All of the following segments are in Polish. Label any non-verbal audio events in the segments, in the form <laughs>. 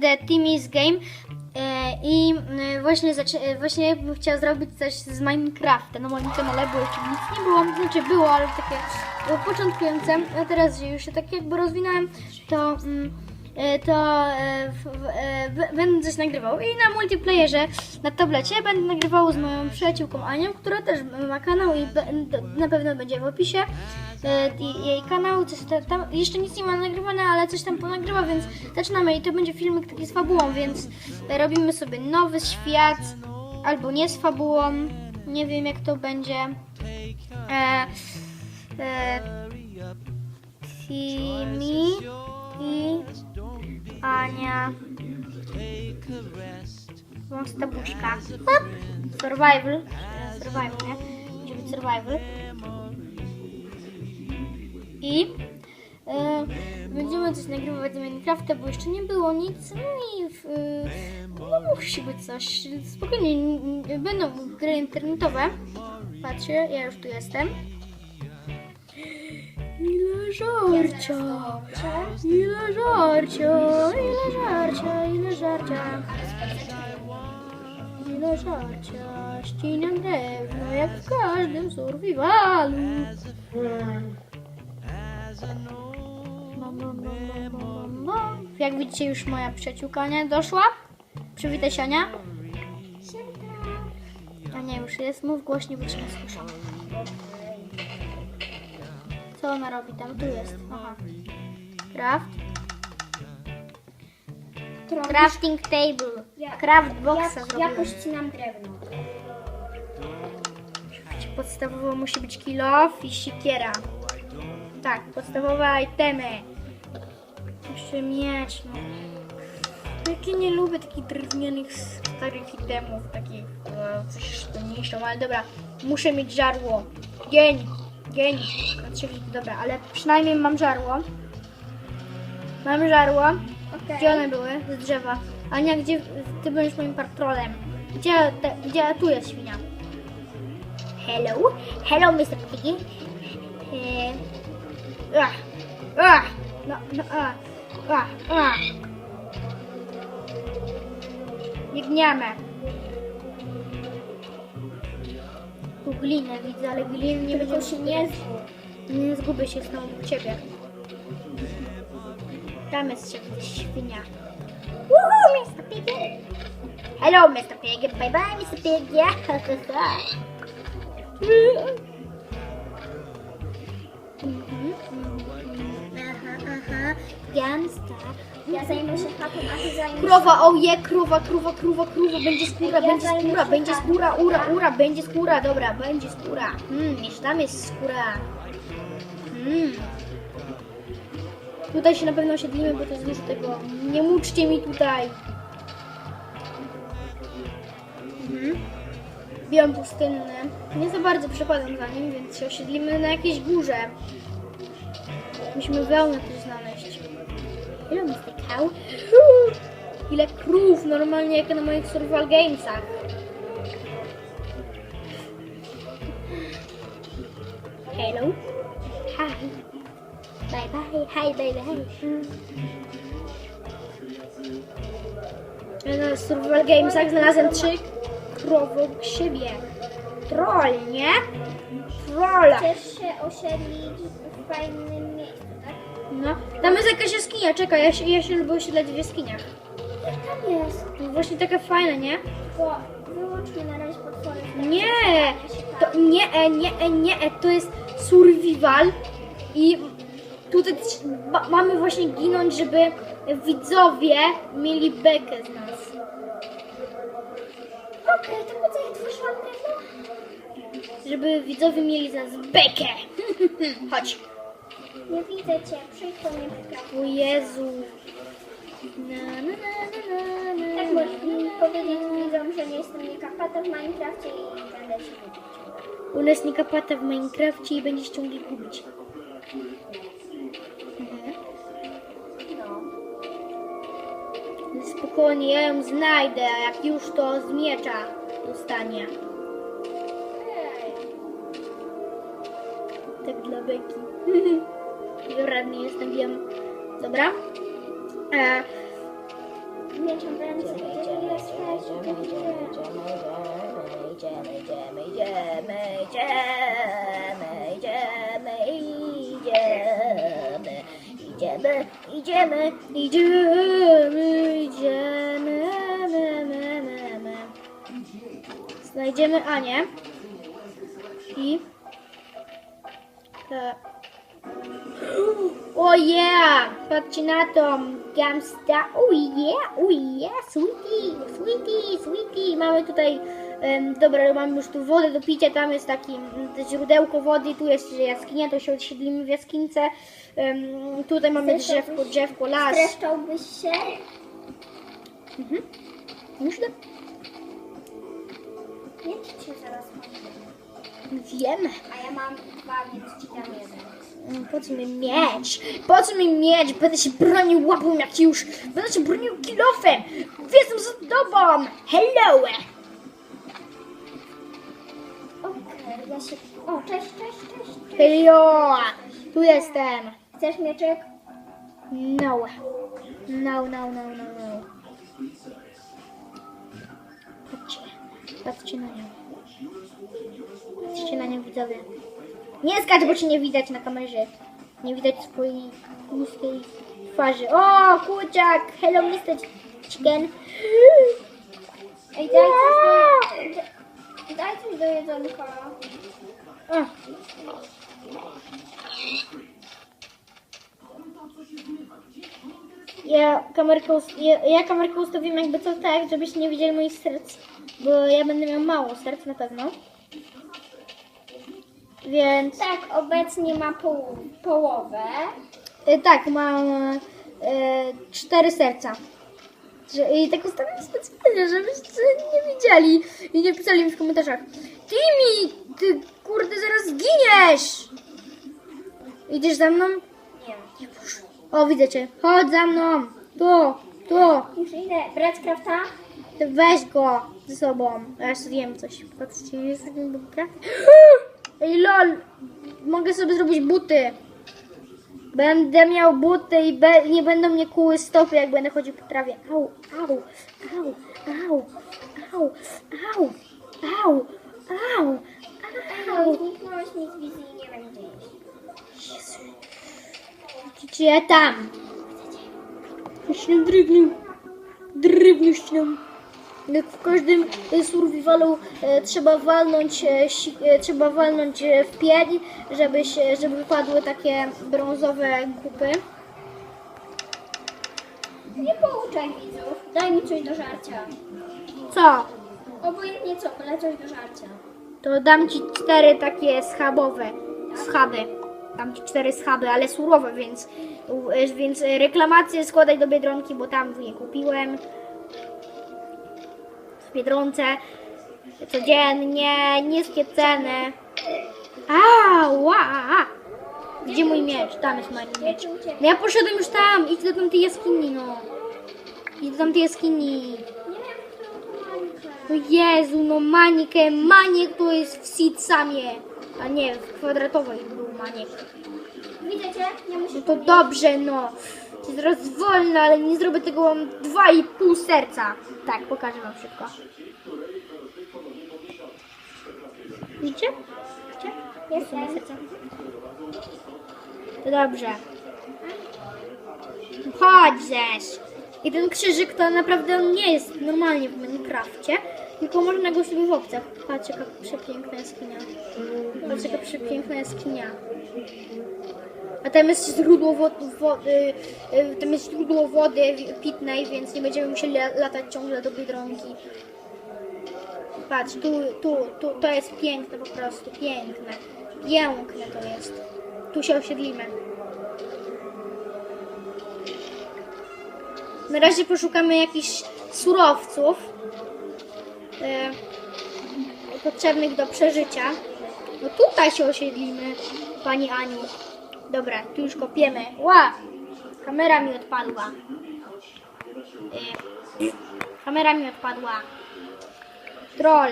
The Timmy's Game e, i e, właśnie, e, właśnie bym chciała zrobić coś z Minecrafta na moim kanale, bo jeszcze nic nie było, znaczy było, ale takie było początkujące, a teraz, że już się tak jakby rozwinąłem, to, mm, to e, w, e, b- będę coś nagrywał. I na multiplayerze na tablecie będę nagrywał z moją przyjaciółką Anią, która też ma kanał i na pewno będzie w opisie e, jej kanał, coś ta- tam, jeszcze nic nie ma nagrywane, ale coś tam ponagrywa, więc zaczynamy. I to będzie filmik taki z fabułą, więc robimy sobie nowy świat, albo nie z fabułą, nie wiem jak to będzie. E, e, i Ania. Wąska buźka. Hop. Survival. Survival, nie? Będzie być survival. I e, będziemy coś nagrywać z Minecrafta, bo jeszcze nie było nic. No i w, e, no, musi być coś. Spokojnie, będą gry internetowe. Patrzcie, ja już tu jestem. Ile żarcia, ile żarcia, ile żarcia, ile żarcia. Ile żarcia, ścinam drewno jak w każdym survivalu. Jak widzicie już moja przyjaciółka nie doszła. Przywitaj się Ania. A nie, już jest. Mów głośniej, bo cię nie słyszę. Co ona robi tam? Tu jest. Aha. Craft. Crafting table. Craft boxa Jak, zrobiłem. jakoś ścinam drewno. Podstawowo musi być kilof i siekiera. Tak, podstawowe itemy. Jeszcze miecz, no. Jakie nie lubię takich drewnianych starych itemów, takich e, coś niszczą, ale dobra, muszę mieć żarło. Dzień, dzień. Oczywiście, dobra, ale przynajmniej mam żarło. Mam żarło. Okej. Gdzie one były? Z drzewa. Ania, gdzie ty będziesz moim patrolem? Gdzie, te, gdzie tu jest świnia? Hello, hello, Mr. Piggy. E, ach, ach, no, no, ach, ach, ach. Biegniemy. Glinę widzę, ale gliny nie będzie się nie zgub. nie zgubię się znowu u ciebie. Tam jest się świnia. Woohoo, Mr. Piggy! Hello, Mr. Piggy. Bye bye, Mr. Piggy. <laughs> Chatą, Krowa, o je, krowa, krowa, krowa, krowa, będzie skóra, będzie zajmę skóra, będzie tak. skóra, ura, ura, będzie skóra, dobra, będzie skóra. Hmm, jeszcze tam jest skóra. Hmm. Tutaj się na pewno osiedlimy, bo to jest dużo tego. Nie muczcie mi tutaj. Mhm. Biom pustynny. Nie za bardzo przepadam za nim, więc się osiedlimy na jakiejś górze. Musimy wełnę też znaleźć. Ile mi cow? Ile krów, normalnie jak na moich survival gamesach. Hello. Hi. Bye bye. Hi, bye. Ja na survival gamesach znalazłem trzy obok siebie. Troll, nie? Trolla. Chcesz się osiedlić w fajnym miejscu, tak? No, tam jest jakaś jaskinia, czekaj, ja się, ja się lubię osiedlać w jaskiniach. Tam jest. No właśnie taka fajna, nie? Tylko wyłączmy na razie potwory. Nie, to nie, e, nie, e, nie, e, to jest survival i tutaj trz- ma- mamy właśnie ginąć, żeby widzowie mieli bekę z nas. Okej, to po co ja tworzyłam drewno? Żeby widzowie mieli z nas bekę. <laughs> Chodź. Nie widzę cię, przyjdź po mnie. O Jezu. Na, na, na, na, na. Tak możesz mi powiedzieć widzom, że nie jestem niekapata w Minecrafcie i będę się gubić. U nas nie kapata w Minecrafcie i będziesz ciągle gubić. Ja ją znajdę, a jak już to z miecza dostanie. Tak dla beki. <laughs> Radny jestem, wiem. Dobra. E, mieczem w ręce. Gdzie Idziemy, idziemy, idziemy, idziemy, idziemy, idziemy, idziemy, idziemy, idziemy, idziemy, me, me, me, me. Znajdziemy Anię. I... E... O yeah! Patrzcie na to! Gamsta! Oh yeah! Oh yeah! Sweetie! Sweetie! Sweetie! Mamy tutaj... em, dobra, mamy już tu wodę do picia, tam jest taki mm, źródełko wody, tu jest jaskinia, to się osiedlimy w jaskinice. Em, tutaj mamy drzewko, drzewko, las. Streszczałbyś się? Już idę. Miecz cię zaraz mam. Wiemy. A ja mam dwa, więc ci dam jeden. Mm, Po co mi miecz? Po co mi miecz? Będę się bronił łapą jak już. Będę się bronił kilofem. Jestem za tobą. Hello. Okej, ja się... O, cześć, cześć, cześć, cześć. Hello. Tu jestem. Chcesz mieczek? No. No, no, no, no, Patrzcie na nią. Patrzcie na nią widzowie. Nie skacz, bo cię nie widać na kamerze. Nie widać swojej niskiej twarzy. O, kurczak. Hello, Mr. Chicken. Ej, daj coś do... Daj coś do jedzonka. O. Ja kamerkę, ja, ja kamerkę ustawiłem jakby to tak, żebyście nie widzieli moich serc, bo ja będę miał mało serc na pewno. Więc Tak, obecnie ma pół, połowę. e, tak, mam e, cztery serca. Że- I tak ustawiam specjalnie, żebyście nie widzieli i nie pisali mi w komentarzach. Timi, ty kurde zaraz zginiesz! Idziesz za mną? Nie. O, widzę cię. Chodź za mną. Tu, tu. Już idę. Brać krafta? Weź go ze sobą. Ja wiem coś. Patrzcie, jest taki. <gasps> Ej, lol. Mogę sobie zrobić buty. Będę miał buty i be, nie będą mnie kuły stopy, jak będę chodził po trawie. Au, au, au, au, au, au, au, au, no, zniknąłeś z wizji nie będzie jeść. Gdzie tam? Śnią drewniu. Drewniu śnią. Jak w każdym survivalu e, trzeba walnąć, e, e, trzeba walnąć w pień, żeby, się, żeby wypadły takie brązowe kupy. Nie pouczaj widzów. Daj mi coś do żarcia. Co? Obojętnie co, ale coś do żarcia. To dam ci cztery takie schabowe. Schaby. Dam ci cztery schaby, ale surowe, więc, więc reklamacje składaj do Biedronki, bo tam je kupiłem. W Biedronce. Codziennie, niskie ceny. Ała! Gdzie mój miecz? Tam jest mój miecz. No ja poszedłem już tam, idź do tamtej jaskini, no. Idź do tamtej jaskini. Jezu, no Manikę, Maniek to jest w Sidsamie, a nie w kwadratowej był Maniek. Nie No to dobrze, no. Cię Zaraz ale nie zrobię tego, mam dwa i pół serca. Tak, pokażę wam szybko. Widzicie? Widzicie? Jest serce. To dobrze. Chodź zesz. I ten krzyżyk to naprawdę on nie jest normalnie w Minecrafcie, tylko można go sobie w opcjach. Patrz jaka przepiękna jaskinia. Patrz jaka przepiękna jaskinia. Jest źródło wody, tam jest źródło wody pitnej, więc nie będziemy musieli la- latać ciągle do Biedronki. Patrz, tu, tu, tu, to jest piękne po prostu, piękne. Piękne to jest. Tu się osiedlimy. Na razie poszukamy jakichś surowców y, potrzebnych do przeżycia. No tutaj się osiedlimy, Pani Aniu. Dobra, tu już kopiemy. Ła! Kamera mi odpadła. Y, kamera mi odpadła. Troll.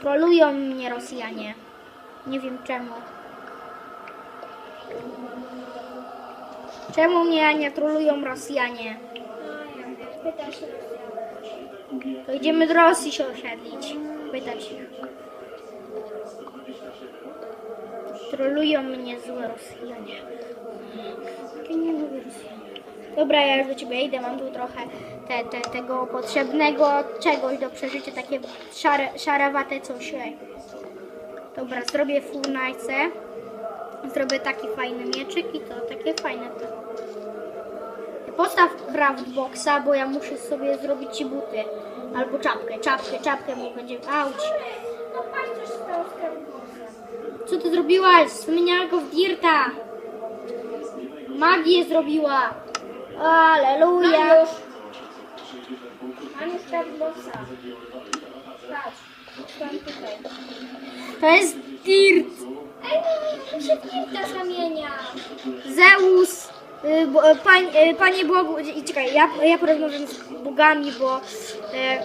Trolują mnie Rosjanie. Nie wiem czemu. Czemu mnie nie trolują Rosjanie? To idziemy do Rosji się osiedlić. Pytać ich. Trolują mnie złe Rosjanie. Ja nie lubię Rosjan. Dobra, ja już do ciebie idę, mam tu trochę te, te, tego potrzebnego czegoś do przeżycia, takie szare, szarawate coś. Dobra, zrobię full. Zrobię taki fajny mieczyk i to takie fajne. Postaw craftboxa, bo ja muszę sobie zrobić ci buty. Albo czapkę, czapkę, czapkę, bo będzie... Auć! No patrz, co się stało. Co ty zrobiłaś? Zmieniała go w Dirta! Magię zrobiła! Aleluja! Mam już. Mam już Karbosa. Patrz. Tam tutaj. To jest Dirt! Ej, no mi się kilka zamienia. Zeus! y, bo- y, Pań, y, panie Bogu, i czekaj, ja, ja porozmawiam z bogami, bo... e,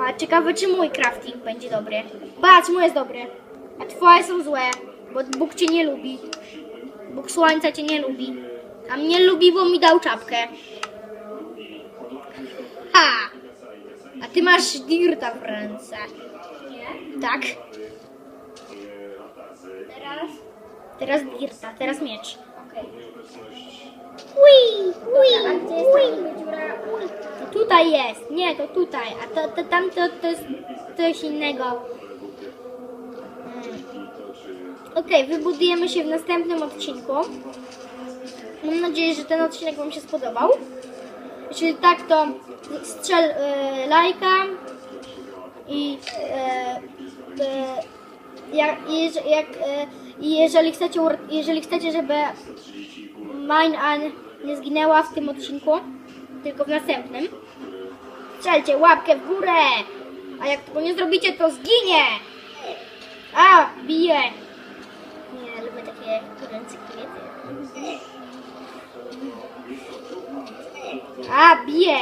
A ciekawe, czy mój crafting będzie dobry. Patrz, mój jest dobry. A twoje są złe, bo Bóg cię nie lubi. Bóg słońca cię nie lubi. A mnie lubi, bo mi dał czapkę. Ha! A ty masz dirta w ręce. Nie? Tak? Teraz? Teraz dirta, teraz miecz. Okej. Ui, A dziura? To tutaj jest. Nie, to tutaj. A to, to tam to, to jest coś innego. Mm. Okej, wybudujemy się w następnym odcinku. Mam nadzieję, że ten odcinek Wam się spodobał. Jeśli tak, to strzel e, lajka i e, e, jak, jak, jeżeli chcecie, jeżeli chcecie, żeby Mine An nie zginęła w tym odcinku, tylko w następnym. Strzelcie łapkę w górę! A jak tego nie zrobicie, to zginie! A, bije! Nie, lubię takie gorące kobiety. A, bije!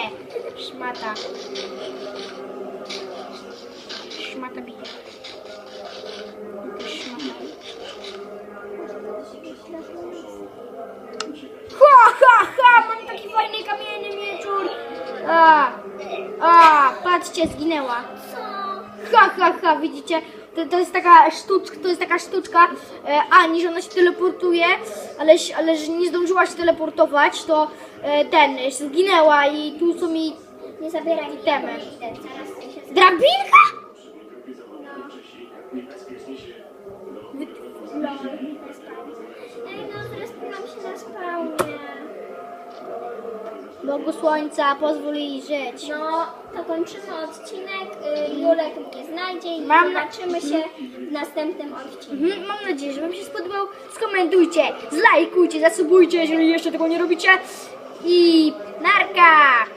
Szmata. Szmata bije. Ha, ha, ha! Mam taki fajny kamienny mieczur! A, a, patrzcie, zginęła. Ha, ha, ha, widzicie? To, to jest taka sztuczka, to jest taka sztuczka e, Ani, że ona się teleportuje, ale, ale że nie zdążyła się teleportować, to e, ten, zginęła i tu są mi Nie zabieraj Itemy. Drabinka? Lol. Bogu słońca, pozwól jej żyć. No, to kończymy odcinek. Y, Julek mnie znajdzie i Mam zobaczymy się w następnym odcinku. Mhm, mam nadzieję, że Wam się spodobał. Skomentujcie, zlajkujcie, zasubujcie, jeżeli jeszcze tego nie robicie. I narka!